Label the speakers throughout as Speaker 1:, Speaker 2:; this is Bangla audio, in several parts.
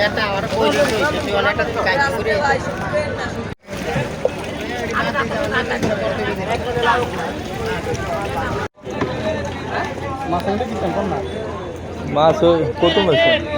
Speaker 1: এটা আমার কই দিতে হইছে তুই অনেকটা কাজ করে
Speaker 2: মাছ কত মাছ?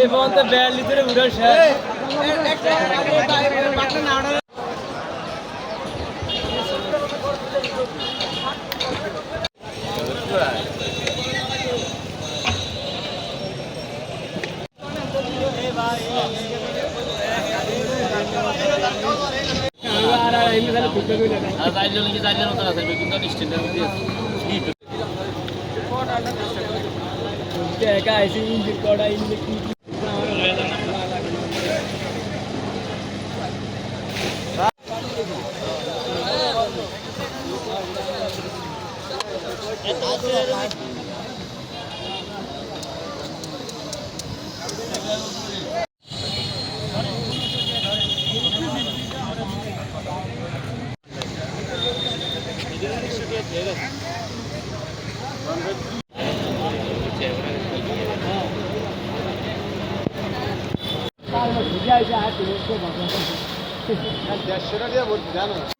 Speaker 2: এই পর্যন্ত ব্যাল ভিতরে
Speaker 3: উঠে শেষ। আর বাইরে in the Koda, in Ya şuna diye vurdu canım.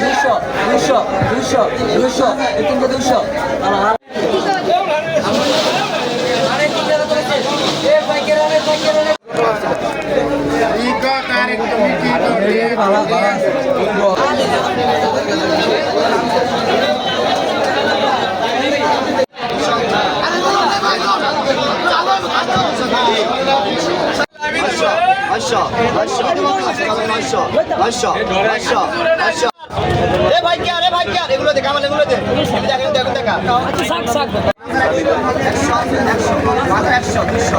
Speaker 3: দুশো দুশো দুশো দুশো দুশো এখানে দুশো कार्यक्रम এ
Speaker 1: ভাই কে আরে ভাই কে? আর এগুলো দেখা মানে এগুলো দেখা দেখা দেখা।
Speaker 3: আচ্ছা শাক শাক একশো একশো একশো দুশো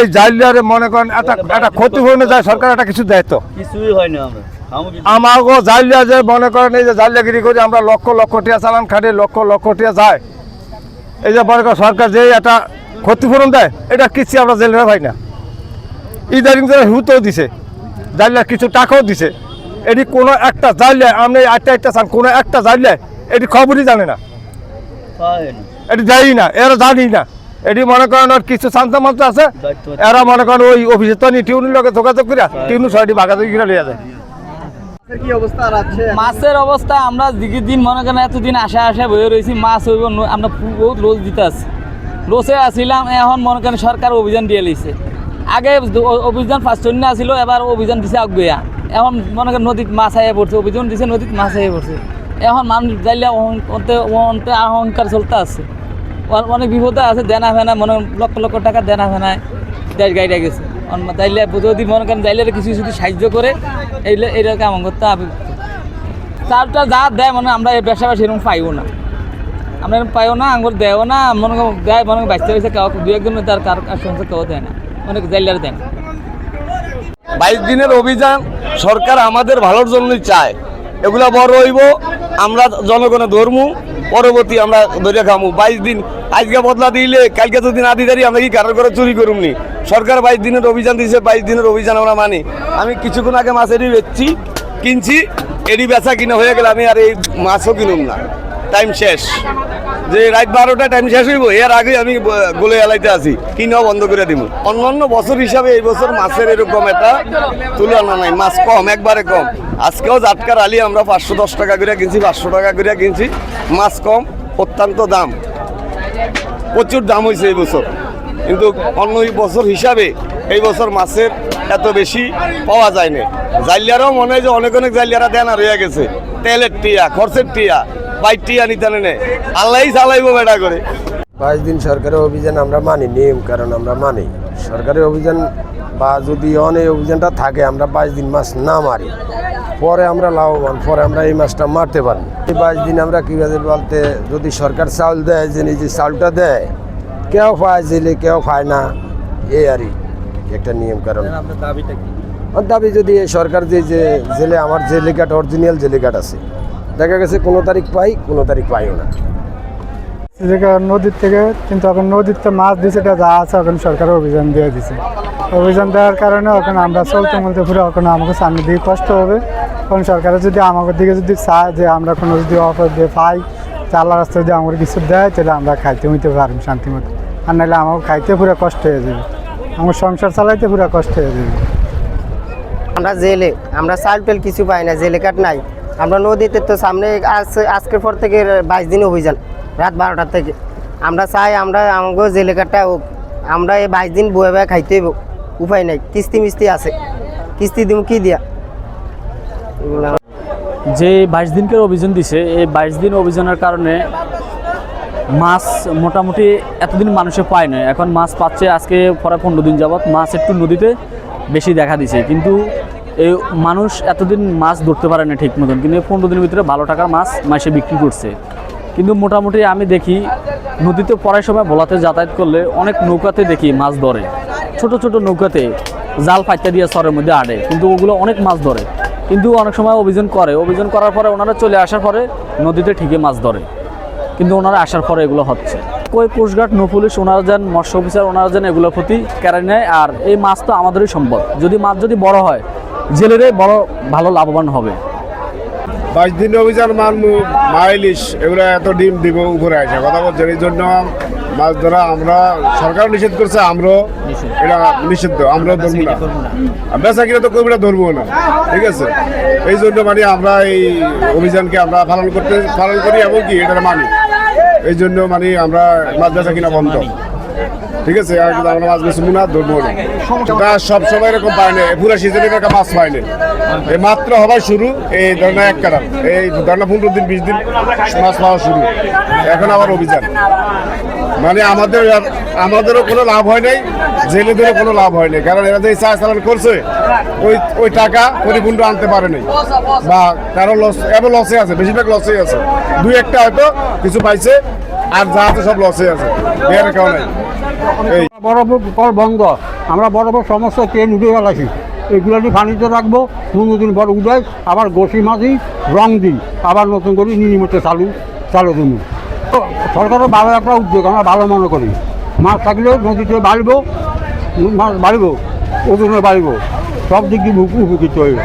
Speaker 4: এই জালিয়ারে মনে করেন একটা একটা ক্ষতিপূরণে যায় সরকার একটা কিছু দেয় তো।
Speaker 2: কিছুই হয় না আমরা
Speaker 4: আমাকে জালিয়া যে মনে করেন এই যে জালিয়াগিরি করে আমরা লক্ষ লক্ষ টিয়া চালান খাটি লক্ষ লক্ষ টিয়া যায়। এই যে মনে সরকার যে একটা ক্ষতিপূরণ দেয় এটা কিছু আমরা জেলের পাই না। ইদারিং যে হুতেও দিছে জালিয়া কিছু টাকাও দিছে। এটি কোনো একটা জালিয়া আপনি আটটা আটটা চান কোনো একটা জালিয়া এটি খবরই জানে না। এটি যাই না এরা জানি না। এটি মনে করেন ওর কিছু শান্ত মাত্র আছে। এরা মনে করেন ওই অফিসে তো নি টিউনের লগে যোগাযোগ করিয়া টিউনু ছয়টি বাগাতে গিয়ে লিয়া যায়।
Speaker 2: কি অবস্থা আর আছে?
Speaker 3: মাছের অবস্থা আমরা দিকে দিন মনে করেন এতদিন আশা আশা বয়ে রয়েছি মাছ হইব আমরা বহুত লোস দিতে আছি। লোসে আসিলাম এখন মনে করেন সরকার অভিযান দিয়ে লিছে আগে অভিযান ফার্স্ট জন্য আসিল এবার অভিযান দিছে আগুয়া। এখন মনে করেন নদীত মাছ আইয়া পড়ছে অভিযান দিছে নদীত মাছ আইয়া পড়ছে। এখন মানুষ যাইলে অন্তে অন্তে অহংকার চলতে আছে। অনেক বিপদে আছে, দেনা ফেনা, মনে লক্ষ লক্ষ টাকা দেনা ফেনায় দেশ গাইডা গেছে। যাইলে যদি মনে করেন যাইলে কিছু কিছু সাহায্য করে, এইলে এইটা আমার করতে হবে? চারটা যা দেয় মানে আমরা এই ব্যবসা সেরকম পাইও না। আমরা এরকম পাইও না, আঙ্গুর দেয়ও না, মনে দেয়, মনে করো বাচ্চা বাচ্চা কেউ দু একজন তার কার সংসার কেউ দেয় না। অনেক জাইলার দেয় না।
Speaker 5: বাইশ দিনের অভিযান সরকার আমাদের ভালোর জন্যই চায়। এগুলা বড় হইব, আমরা জনগণে ধরমু পরবর্তী আমরা ধরে খামু। বাইশ দিন, আজকে বদলা দিলে, কালকে যদি আদি দাঁড়িয়ে আমরা কি কারোর করে চুরি করুমনি? সরকার বাইশ দিনের অভিযান দিয়েছে বাইশ দিনের অভিযান আমরা মানি। আমি কিছুক্ষণ আগে মাছ এডি বেচছি, কিনছি, এডি বেচা কিনা হয়ে গেলে আমি আর এই মাছও কিনুম না। টাইম শেষ। যে রাত বারোটা টাইম শেষ হইব, এর আগে আমি গোলে এলাইতে আছি। কিনাও বন্ধ করে দিব অন্যান্য বছর হিসাবে এই বছর মাছের এরকম একটা তুলনা নাই। মাছ কম, একবারে কম। আজকেও জাটকার আলি আমরা পাঁচশো দশ টাকা করে কিনছি, পাঁচশো টাকা করে কিনছি। মাছ কম, অত্যন্ত দাম। প্রচুর দাম হয়েছে এই বছর। কিন্তু অন্য বছর হিসাবে এই বছর মাছের এত বেশি পাওয়া যায় না জাইলিয়ারাও মনে হয় যে অনেক অনেক জাইলিয়ারা দেন আর হয়ে গেছে। তেলের টিয়া, খরচের টিয়া। বাইক টিয়া নিতে নেই আল্লাহ চালাইবো বেটা করে।
Speaker 6: বাইশ দিন সরকারের অভিযান আমরা মানি নিয়ম কারণ আমরা মানি। সরকারি অভিযান বা যদি অন এই অভিযানটা থাকে আমরা বাইশ দিন মাছ না মারি। পরে আমরা লাভবান পরে আমরা এই মাছটা মারতে পারি এই বাইশ দিন আমরা কীভাবে বলতে যদি সরকার চাউল দেয় যে নিজে চাউলটা দেয় কেউ পায় জেলে কেউ পায় না এই আর একটা নিয়ম কারণ
Speaker 2: দাবিটা কি?
Speaker 6: আমার দাবি যদি এই সরকার যে যে জেলে আমার জেলে অরিজিনাল জেলে আছে দেখা গেছে কোনো তারিখ পাই কোনো তারিখ পাইও না।
Speaker 7: নদীর থেকে কিন্তু এখন নদীতে মাছ দিছে এটা যা আছে এখন সরকার অভিযান দিয়ে দিছে। অভিযান দেওয়ার কারণে ওখানে আমরা চলতে মলতে পুরো ওখানে আমাকে সামনে দিকে কষ্ট হবে। কারণ সরকারে যদি আমাদের দিকে যদি চায় যে আমরা কোনো যদি অফার দিয়ে পাই চালা রাস্তা যদি আমাকে কিছু দেয় তাহলে আমরা খাইতে হইতে পারব শান্তি মতো আর নাহলে আমাকে খাইতে পুরো কষ্ট হয়ে যাবে। আমার সংসার চালাইতে পুরো কষ্ট হয়ে যাবে।
Speaker 1: আমরা জেলে আমরা চাল টেল কিছু পাই না জেলে কাট নাই। আমরা নদীতে তো সামনে আজ- আজকের পর থেকে বাইশ দিন অভিযান রাত বারোটার থেকে। আমরা চাই আমরা আমাকে জেলে কাটটা হোক, আমরা এই বাইশ দিন বয়ে বয়ে খাইতে হইব, উপায় নাই, কিস্তি মিস্তি আছে। কিস্তি দিম কি দিয়া?
Speaker 8: যে বাইশ দিনকের অভিযান দিছে, এই বাইশ দিন অভিযানের কারণে মাছ মোটামুটি এতদিন মানুষে পায় না এখন মাছ পাচ্ছে, আজকে পরে পনেরো দিন যাবৎ মাছ একটু নদীতে বেশি দেখা দিছে। কিন্তু এই মানুষ এতদিন মাছ ধরতে পারে না ঠিক মতন, কিন্তু পনেরো দিনের ভিতরে ভালো টাকার মাছ মাসে বিক্রি করছে। কিন্তু মোটামুটি আমি দেখি, নদীতে পড়ার সময় বলাতে যাতায়াত করলে অনেক নৌকাতে দেখি মাছ ধরে। ছোট ছোট নৌকাতে জাল ফাইটা দিয়ে সরের মধ্যে আড়ে, কিন্তু ওগুলো অনেক মাছ ধরে। কিন্তু অনেক সময় অভিযান করে, অভিযান করার পরে ওনারা চলে আসার পরে নদীতে ঠিকই মাছ ধরে। কিন্তু ওনারা আসার পরে এগুলো হচ্ছে। কই কোস্টগার্ড নৌ পুলিশ, ওনারা যান মৎস্য অফিসার, ওনারা যান এগুলোর প্রতি কেড়ে নেয়, আর এই মাছ তো আমাদেরই সম্পদ। যদি মাছ যদি বড় হয় জেলেরাই বড় ভালো লাভবান হবে।
Speaker 4: বাইশ দিন অভিযান মানমু মাইলিশ এগুলো এত ডিম দিব উপরে আসে। কথা বলছেন এই জন্য মাছ ধরা আমরা সরকার নিষেধ করছে আমরাও এটা নিষিদ্ধ আমরাও ধরবো না। বেচা কিনা তো কবিরা ধরবো না ঠিক আছে? এই জন্য মানে আমরা এই অভিযানকে আমরা পালন করতে পালন করি এবং কি এটা মানি। এই জন্য মানে আমরা মাছ বেচা কিনা বন্ধ। ঠিক আছে আর আমরা মাছ বেশি মুনা ধরবো না। সব সময় এরকম পায় না পুরো সিজনে একটা মাছ পায় না। এই মাত্র হবার শুরু এই ধরনের এক কারণ এই ধরনের পনেরো দিন বিশ দিন মাছ পাওয়া শুরু। এখন আবার অভিযান। মানে আমাদের আমাদেরও কোনো লাভ হয় নাই জেলেদেরও কোনো লাভ হয় নাই। কারণ এরা যে চা চালান করছে ওই ওই টাকা পরিপূর্ণ আনতে পারে নাই। বা কারও লস এবার লসে আছে বেশিরভাগ লসে আছে। দুই একটা হয়তো কিছু পাইছে আর যা সব লসে আছে। কেউ নাই। এই।
Speaker 9: কল বন্ধ আমরা বড় সমস্ত ট্রেন উঠে গেলাছি এগুলো নিয়ে পানিতে রাখব পনেরো দিন পর উঠাই, আবার গোসি মাছি রং দিই, আবার নতুন করে নিয়মিত চালু চালু দিন সরকারের ভালো একটা উদ্যোগ, আমরা ভালো মনে করি। মাছ থাকলে নদীতে বাড়বো, মাছ বাড়বো, ওজনে বাড়বো। সব দিক দিয়ে উপকৃত হইবে।